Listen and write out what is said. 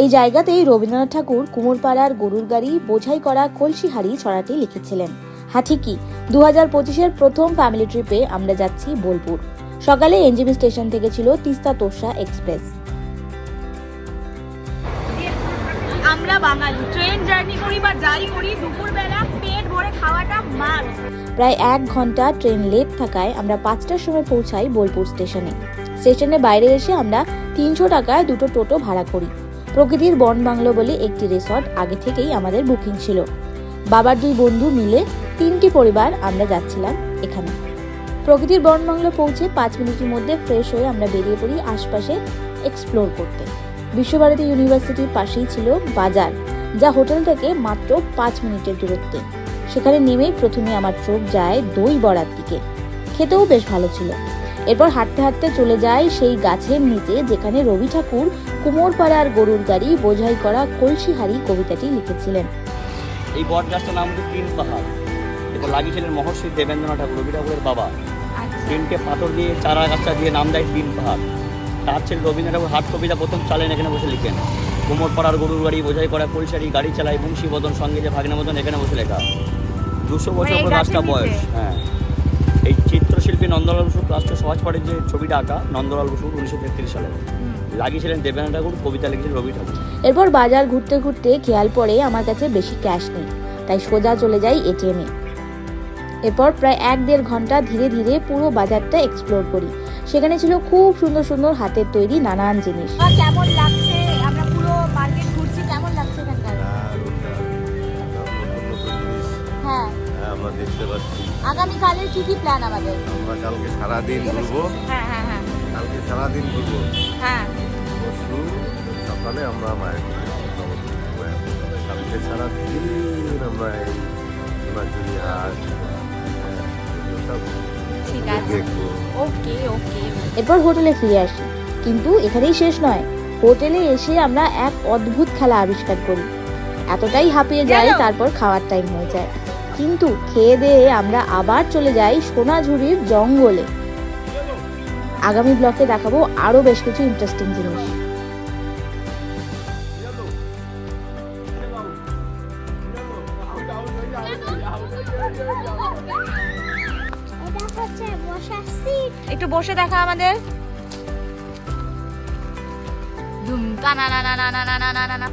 এই জায়গাতেই রবীন্দ্রনাথ ঠাকুর কুমোরপাড়ার গরুর গাড়ি বোঝাই করা কলসিহারি ছড়াটি লিখেছিলেন। হ্যাঁ ঠিকই। দু হাজার পঁচিশের প্রথম ফ্যামিলি ট্রিপে আমরা যাচ্ছি বোলপুর। সকালে এনজিবি স্টেশন থেকে ছিল তিস্তা তোষা এক্সপ্রেস আমরা বাঙালি। ট্রেন জার্নি করি বা যাই করি দুপুরবেলা পেট ভরে খাওয়াটা মাস্ট প্রায় এক ঘণ্টা ট্রেন লেট থাকায় আমরা পাঁচটার সময় পৌঁছাই বোলপুর স্টেশনে। স্টেশনের বাইরে এসে আমরা তিনশো টাকায় দুটো টোটো ভাড়া করি। প্রকৃতির বন বাংলো বলে একটি রিসর্ট আগে থেকেই আমাদের বুকিং ছিল। বাবার দুই বন্ধু মিলে তিনটি পরিবার আমরা যাচ্ছিলাম এখানে। প্রকৃতির বন বাংলো পৌঁছে পাঁচ মিনিটের মধ্যে ফ্রেশ হয়ে আমরা বেরিয়ে পড়ি আশপাশে এক্সপ্লোর করতে। বিশ্বভারতী ইউনিভার্সিটির পাশেই ছিল বাজার, যা হোটেল থেকে মাত্র পাঁচ মিনিটের দূরত্বে। সেখানে নেমেই প্রথমে আমার চোখ যায় দই বড়ার দিকে। খেতেও বেশ ভালো ছিল। এরপর হাঁটতে হাঁটতে চলে যায় সেই গাছের নিচে যেখানে রবি ঠাকুর কুমোরপাড়ার গরুর গাড়ি বোঝাই করা কলসিহারি কবিতাটি লিখেছিলেন। এই বট গাছটার নাম হচ্ছে তিন পাহাড়। এটা লাগিয়েছিলেন মহর্ষি দেবেন্দ্রনাথ ঠাকুর রবি ঠাকুরের বাবা। তিনটে পাথর দিয়ে চারা গাছটা দিয়ে নাম দেয় তিন পাহাড়। তার ছেলে রবীন্দ্রনাথ ঠাকুর হাট কবিতা প্রথম চালেন এখানে বসে লিখেন। কুমোর পাড়ার গরুর গাড়ি বোঝাই করা পরিসারি গাড়ি চালায় বংশী বদন সঙ্গে যে ভাগনা মদন এখানে বসে লেখা। দুশো বছর পর গাছটা বয়স হ্যাঁ। চিত্রশিল্পী নন্দলাল বসু রাষ্ট্রীয় সমাজ পার্টির যে ছবিটা আঁকা নন্দলাল বসু উনিশশো তেত্রিশ সালে। লাগিয়েছিলেন দেবেন্দ্রনাথ ঠাকুর কবিতা লিখেছিলেন রবি ঠাকুর। এরপর বাজার ঘুরতে ঘুরতে খেয়াল পড়ে আমার কাছে বেশি ক্যাশ নেই তাই সোজা চলে যাই এটিএমে এরপর প্রায় এক দেড় ঘণ্টা ধীরে ধীরে পুরো বাজারটা এক্সপ্লোর করি। সেখানে ছিল খুব সুন্দর সুন্দর হাতের তৈরি নানান জিনিস। আর কেমন লাগছে? পাচ্ছি। আগামীকালের কি কি প্ল্যান আমাদের? আমরা কালকে সারাদিন ঘুরবো। হ্যাঁ হ্যাঁ হ্যাঁ। কালকে সারাদিন ঘুরবো। হ্যাঁ। পরশু সকালে আমরা মায়ের। কালকে সারাদিন আমরা এই হাট সব ঠিক আছে। ওকে ওকে। এরপর হোটেলে ফিরে আসি। কিন্তু এখানেই শেষ নয়। হোটেলে এসে আমরা এক অদ্ভুত খেলা আবিষ্কার করি। এতটাই হাঁপিয়ে যায় তারপর খাওয়ার টাইম হয়ে যায়। কিন্তু খেয়ে দিয়ে আমরা আবার চলে যাই সোনাঝুরির জঙ্গলে। আগামী ব্লকে দেখাবো আরও বেশ কিছু ইন্টারেস্টিং জিনিস। একটু বসে দেখা আমাদের। তা না না না না না না না না।